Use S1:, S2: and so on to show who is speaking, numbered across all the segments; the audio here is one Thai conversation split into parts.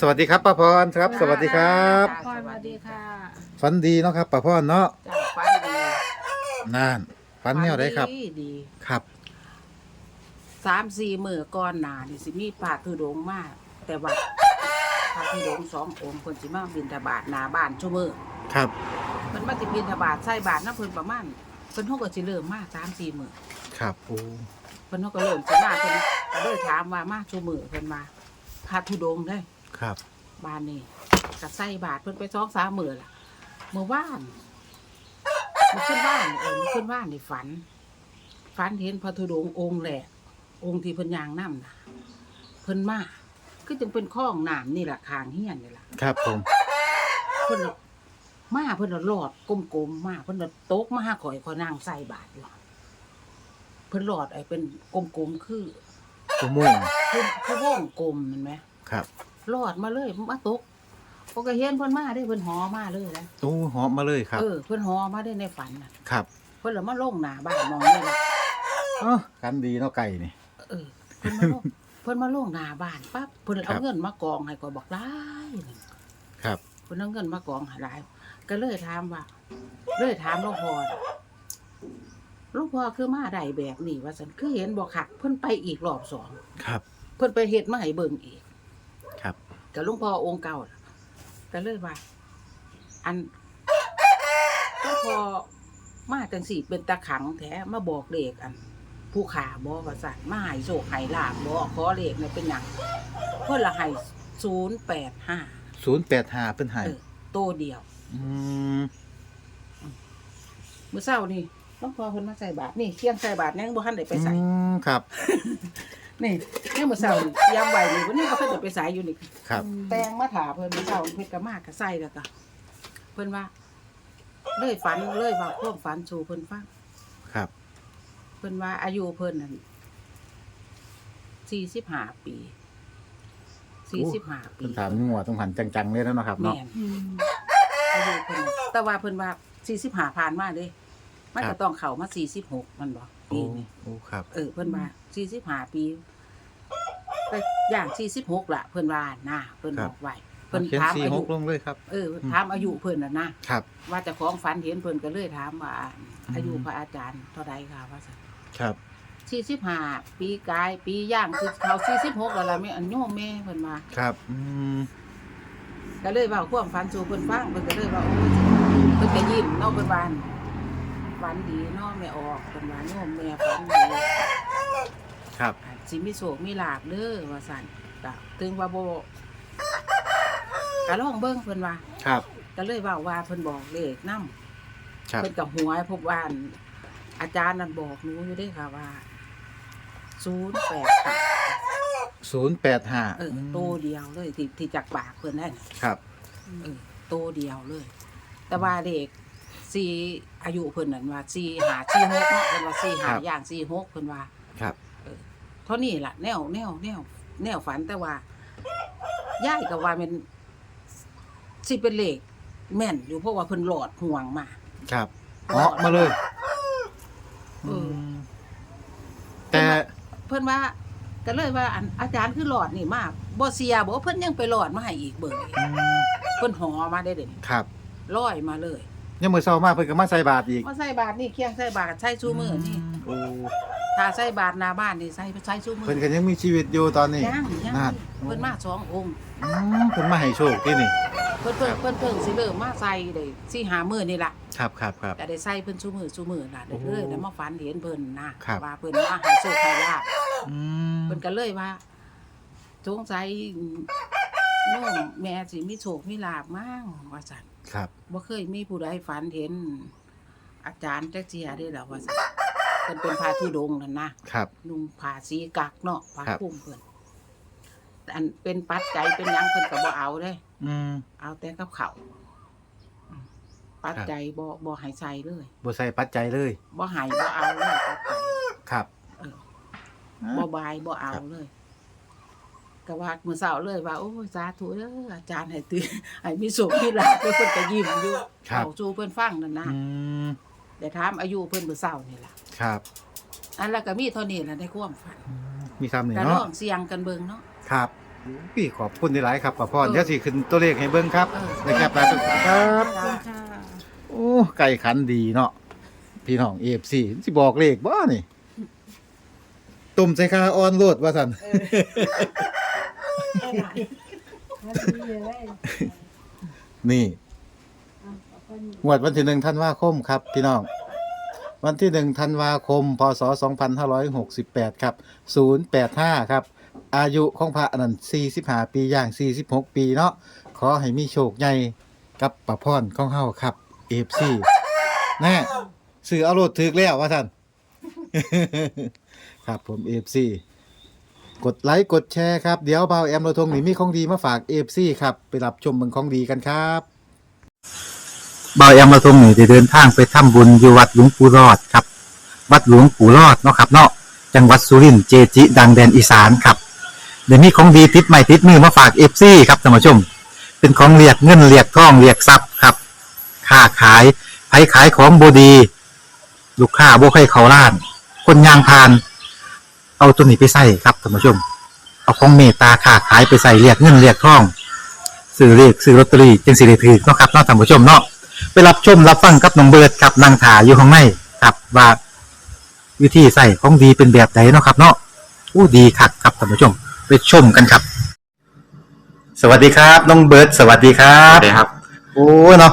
S1: สวัสดีครับป้าพรครับ สวัสดีครับ
S2: พ่อสวัสดีค่ะ
S1: ฝันดีเนาะครับป้าพรเนาะ
S2: จ้าฟันดี
S1: นั่นฝันแนวได้ครับ
S2: ดีดี
S1: ครับ
S2: สามสี่มือก่อนหนานี่สิมีพระธุดงค์มาก แต่ว่าพระธุดงค์สององค์คนสิมาบินทบาทหนาบ้านชั่วมือ
S1: ครับ
S2: มันมาติบินทบาทใส่บาทน้ำเพิ่นประมาณเพิ่นเฮาก็สิเริ่มมาสามสี่มือ
S1: ครับโอ้
S2: เพิ่นเฮาก็เริ่มสิมาเพิ่นก็เลยถามว่ามาชั่วมือเพิ่นมาพระธุดงค์เด้อ
S1: ครับ
S2: บ้านนี่ก็ใส่บาทเพิ่นไปสองสามมือล่ะเมื่อวานเมื่อขึ้นบ้านเออเมื่อขึ้นบ้านนี่ฝัน ฝันเห็นพระธุดงค์องค์แหลกองค์ที่เพิ่นยางน้ำนะเพิ่นมาคือจึงเป็นข้องน้ำนี่แหละคางเฮียนนี่แหละ
S1: ครับผม
S2: เพิ่นน่ะมาเพิ่นน่ะหลอดกลมๆมาเพิ่นน่ะตกมาหาข่อยขอยนางใส่บาทอยู่เพิ่นหลอดไอ้เป็นกลมๆคือ
S1: กุโมง
S2: คือคือวงกลมเห็นไหม
S1: ครับ
S2: หลอดมาเลยมาตกปกเห็นเพิ่นมาได้เพิ่นหอมาเลยนะ
S1: โอ้หอมมาเลยครับ
S2: เออเพิ่นหอมาได้ในฝันน่ะ
S1: ครับ
S2: เพิ่นละมาลงหน้าบ้านมองนี่ล่ะ
S1: เอ้อกันดีเนาะไก่นี่
S2: เออเพิ่นมาลงเพิ่นมาลงหน้าบ้านปั๊บเพิ่น
S1: ครั
S2: เอา
S1: บ
S2: เงินมากองให้ก็บอกได้
S1: ครับ
S2: เพิ่นเอาเงินมากองให้หลายก็เลยถามว่า เลยถามหลวงพ่อน่ะหลวงพ่อคือมาได้แบบนี้ว่าซั่นคือเห็นบ่คักเพิ่นไปอีกรอบสอง
S1: ครับ
S2: เพิ่นไปเฮ็ดมาให้เบิ่งอีก
S1: ครับ
S2: กับหลวงพ่อองค์เก่าน่ะก็เลยว่า อันหลวงพ่อมาจังสี่เป็นตาขังแท้มาบอกเลขอัน ผู้ขาบอกว่าสั่นมาให้โชคให้ลาบบอกขอเลขเนี่ยเป็นหยังเพิ่นละให้ศูนย์แปดห้า
S1: ศูนย์แปดห้าเป็นไห้
S2: เออโตเดียว
S1: อืม
S2: เมื่อเช้านี่หลวงพ่อเพิ่นมาใส่บาตรนี่เคียงใส่บาตรยังบ่ทันได้ไปใส่
S1: อืมครับ
S2: นี่นี่เมื่อเช้านี่เตรียมไว้นี่วันนี้บ่ทันได้ไปใส่อยู่นี่
S1: ครับ
S2: แตงมาถาเพิ่นเมื่อเช้าเพิ่นก็มากก็ใส่แล้วก็เพิ่นว่าเลยฝันเลยว่าความฝันสู่เพิ่นฟัง
S1: ครับ
S2: เพิ่นว่าอายุเพิ่นนั่น45ปี45ปี
S1: เพิ่นถามงัวต้องหันจังๆเลยแล้วเนาะครับ
S2: แม่
S1: เนาะ
S2: นอายุเพิ่นน่ะแต่ว่าเพิ่นว่า45ผ่านมาเด้มัน
S1: ครั
S2: ก็
S1: บ
S2: ต้องเข้ามา46มันบ่
S1: โอ้
S2: ปีนี้
S1: โอ้ครับ
S2: เออเพิ่นว่า45ปีไปอย่าง46ล่ะเพิ่นว่านะเพิ่น
S1: ครับ
S2: บอกไว้เพิ่น
S1: เขียน
S2: ถาม
S1: สี่
S2: อา
S1: ห
S2: ยุ
S1: กลงเลยครับ
S2: เออถามอายุเพิ่นน่ะนะครับ ว่าเจะของฝันเห็นเพิ่นก็เลยถามว่า
S1: อืม
S2: อายุพระอาจารย์เท่าใดค่ะว่าซั่น
S1: ครับ
S2: 45ปีกายปีย่างคือเขา46แล้วล่ะแม่อันโยมแม่เพิ่นมา
S1: ครับอืม
S2: ก็เลยเว้าความฝันสู่เพิ่นฟังเพิ่นก็เลยว่าโอ้ยเพิ่นก็ยิ้มเนาะเพิ่นว่า ฝันดีเนาะแม่ออกเพิ่นว่าโยมแม่ฝันดี
S1: ครับ
S2: สิมีโศกมีลาบเด้อว่าซั่นก็ถึงว่าบ่ก็ลองเบิ่งเพิ่นว่า
S1: ครับ
S2: ก็เลยเว้าว่าเพิ่นบอกเลขนำ
S1: ครับ
S2: เพิ่นก็หวยพบว่าอั่นอาจารย์นั่นบอกหนูอยู่เด้ค่ะว่า085
S1: ศูนย์แปดห้า
S2: เออโตเดียวเลยที่ที่จากปากเพิ่นได้น่ะ
S1: ครับ
S2: เออโตเดียวเลย แต่ว่าเด็ก สี่อายุเพิ่นนั่นว่าสี่หาสี่หกเนาะเพิ่นว่าสี่หาอย่างสี่หกเพิ่นว่า
S1: ครับ
S2: เท่านี้ล่ะแนวแนวแนวแนวฝันแต่ว่าย่ายก็ว่ามันสิเป็นเลขแม่นอยู่เพราะว่าเพิ่นหลอดห่วงมา
S1: ครับเหาะมาเลย
S2: เอออื
S1: มแต่
S2: เพิ่นว่าก็เลยว่าอันอาจารย์คือหลอดนี่มาบ่เสียบ่เพิ่นยังไปหลอดมาให้อีกเบิ่งอีก
S1: อืม
S2: เพิ่นหอมาได้เด่น
S1: ครับ
S2: ลอยมาเลย
S1: ยังมือเศร้ามากเพิ่นก็มาใส่บาตรอีก
S2: มาใส่บาทนี่เคียงใส่บาทใส่ชูมือนี่
S1: โอ้
S2: ถ้าใส่บาทหน้าบ้านนี่ใส่ใส่ชูมือ
S1: เพิ่นก็ยังมีชีวิตอยู่ตอนนี้
S2: ยังยัง
S1: นั่น
S2: เพิ่นมาสององค์
S1: อืมเพิ่นมาให้โชคที่นี่
S2: เพิ่นเพิ่นเพิ่นเพิ่งสิเริ่มมาใส่ได้สี่หามื้อนี่ล่ะ
S1: ครับครับครับ
S2: จะได้ใส่เพิ่นชูมือชูมือน่ะได้
S1: โอ้
S2: เลยแล้วมาฝันเห็นเพิ่นนะครับ ว่าเพิ่นมาให้โชคให้ลาบ
S1: อืม
S2: เพิ่นก็เลยว่าสงสัยโน้มแม่สิมีโชคมีลาบมั่งว่าซั่น
S1: ครับ
S2: บ่เคยมีผู้ใดฝันเห็น อาจารย์จักเจียได้หรอว่าซั่นเพิ่นเป็นพระธุดงค์นั่นนะครับ นุ่งผ้าสีกักเนาะผ้า
S1: ครับ
S2: คลุมเพิ่นแต่อันเป็นปัจจัยเป็นหยังเพิ่นก็บ่เอาเด้
S1: อืม
S2: เอาแต่กับเขาวอืมปัจจัยบ่บ่ให้ใส่เลย
S1: บ่ใส่ปัจจัยเลย
S2: บ่ให้บ่เอาเลยปัจจัย
S1: ครับ
S2: เออบ่บายบ่เอาเลย ก็ว่ามื้อเช้าเลยว่าโอ้ยสาธุเด้ออาจารย์ให้ตื่นให้มีสุขมีลาภเพิ่นก็ยิ้มอยู่
S1: ครับ
S2: เอาสู่เพิ่นฟังนั่นนะ
S1: อืม
S2: แต่ถามอายุเพิ่นมื้อเช้านี่ล่ะ
S1: ครับ
S2: อันแล้วก็มีเท่านี้ล่ะในความฝัน
S1: มีซ้ำนี่
S2: ก็ล
S1: เนาะ
S2: องเสี่ยงกันเบิ่งเนาะ
S1: ครับพี่ขอบคุณหลายๆครับป้าพร
S2: เออ
S1: เดี๋ยวสิขึ้นตัวเลขให้เบิ่งครับ
S2: เออ
S1: นะครับครับ
S2: จ้า
S1: โอ้ไก่ขันดีเนาะพี่น้อง AFC สิบอกเลขบ่นี่ตุ่มใส่คาออนโลดว่าซั่น นี่งวดวันที่หนึ่งธันวาคมครับ พี่น้อง วันที่หนึ่งธันวาคม พศสองพันห้าร้อยหกสิบแปดครับศูนย์แปดห้าครับ อายุของพระอนันต์สี่สิบห้าปีย่างสี่สิบหกปีเนาะขอให้มีโชคใหญ่กับประพรของเฮาครับเอฟซีแน่สื่อเอารถถึกแล้วว่าท่าน ครับผมเอฟซี กดไลค์กดแชร์ครับ เดี๋ยวเบาแอมเราทงนี่มีของดีมาฝากเอฟซีครับ ไปรับชมเมืองของดีกันครับเบาแอมเราทงนี่ได้เดินทางไปทำบุญอยู่วัดหลวงปู่รอดครับ วัดหลวงปู่รอดเนาะครับเนาะจังหวัดสุรินทร์เจจิ ดังแดนอีสานครับเดี๋ยวนี้ของดีติดใหม่ติดมือมาฝากเอฟซีครับท่านผู้ชม เป็นของเรียกเงินเรียกทองเรียกทรัพย์ครับค้าขายไผขายของบดี ลูกค้าบ่ใครเขาล้าน คนยางพาน เอาตัวนี้ไปใส่ครับท่านผู้ชม เอาของเมตตาค้าขายไปใส่เรียกเงินเรียกทองซื้อเรียกซื้อลอตเตอรี่จึงสิได้ถือเนาะครับเนาะท่านผู้ชมเนาะไปรับชมรับฟังกับน้องเบิร์ดครับนางถาอยู่ข้างในครับว่าวิธีใส่ของดีเป็นแบบไหนเนาะครับ เนาะอู้ดีคักครับท่านผู้ชม ไปชมกันครับ สวัสดีครับน้องเบิร์ดสวัสดีครั
S3: ครับบครับ
S1: โอ้เนาะ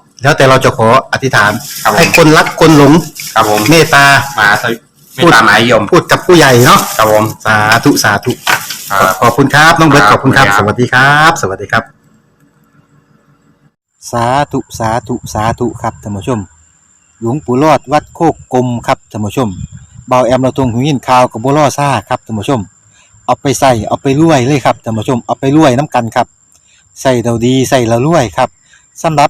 S1: แล้วแต่เราจะขออธิษฐาน
S3: ครับผม
S1: ให้คนรักคนหลง
S3: ครับผม
S1: เมตตา
S3: มาสวิไม่ตามหมายยม
S1: พูดกับผู้ใหญ่เนาะ
S3: ครับผม
S1: สาธุสาธุ
S3: ครับ
S1: ขอบคุณครับน้องเบิร์ต
S3: ค
S1: ข
S3: รับ
S1: อบคุณครับ
S3: ขอบ
S1: ส
S3: คุณครับ
S1: วัสดีครับ สวัสดีครับ สาธุสาธุสาธุครับท่านผู้ชม หลวงปู่รอดวัดโคกกลมครับท่านผู้ชมเบาแอมเราตรงหูยินข่าวกับบัวล่อซ่าครับท่านผู้ชม เอาไปใส่เอาไปรวยเลยครับท่านผู้ชมเอาไปรวยน้ำกันครับใส่เราดีใส่เรารวยครับสำหรับ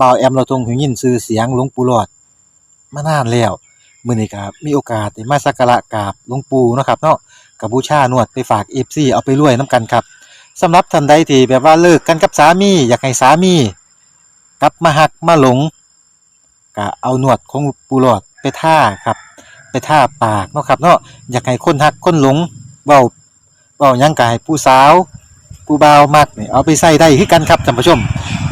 S1: บ่าวแอมเราทงหูยินชื่อเสียงหลวงปู่หลอดมานานแล้วมื้อนี้ก็มีโอกาสได้มาสักการะกราบหลวงปู่เนาะครับเนาะกับบูชานวดไปฝาก FC เอาไปรวยนํกันครับสำหรับท่านใดที่แบบว่าเลิกกันกับสามีอยากให้สามีกลับมาหักมาหลงก็เอาหนวดของปูหลอดไปท่าครับ ไปท่าปากเนาะครับเนาะอยากให้คนหักคนหลงเบาเบายังกายผู้สาว ผู้บ่าวมักเนี่ยเอาไปใส่ได้คือกันครับท่านผู้ชม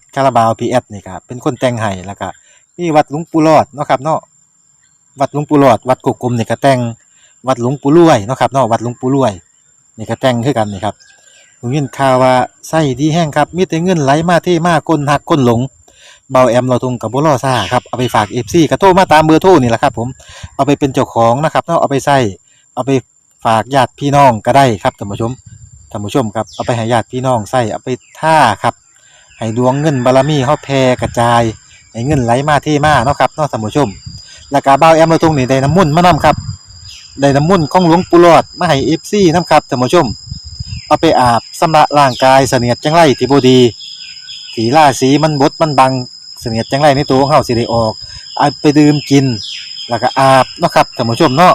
S1: ดคาราบาวพีแอดนี่ครับเป็นคนแต่งให้แล้วก็มีวัดหลวงปู่หลอดเนาะครับเนาะวัดหลวงปู่หลอด วัดกกกลมนี่ก็แต่งวัดหลวงปู่รวยเนาะครับเนาะวัดหลวงปู่รวยนี่ก็แต่งคือกันนี่ครับผมยินข่าวว่าไส้ดีแห้งครับมีแต่เงินไหลมาเทมาคนหักคนหลงเบาแอมเราทงกับบ่รอซ่าครับเอาไปฝาก FC ก็โทรมาตามเบอร์โทรนี่แหละครับ ผมเอาไปเป็นเจ้าของนะครับเนาะเอาไปใส่เอาไปฝากญาติพี่น้องก็ได้ครับท่านผู้ชมท่านผู้ชมครับเอาไปให้ญาติพี่น้องใส่เอาไปท่าครับ ให้ดวงเงินบารมีเฮาแผ่กระจายให้เงินไหลมาเทมาเนาะครับเนาะท่านผู้ชม แล้วก็บ่าวแอมเราตรงนี้ได้น้ำมุ่นมานํครับได้น้ำมุ่นของหลวงปู่หลอดมาให้ FC นํครับท่านผู้ชม เอาไปอาบสำระร่างกายเสนียดจังไรที่บ่ดีที่ราศีมันบดมันบังเสนียดจังไรในตัวของเฮาสิได้ออกเอาไปดื่มกิน แล้วก็อาบเนาะครับท่านผู้ชมเนาะ